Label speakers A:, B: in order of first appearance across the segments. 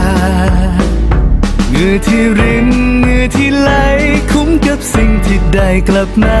A: า
B: เงื่อที่รินเงื่อที่ไหลคุ้มกับสิ่งที่ได้กลับมา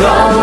C: 건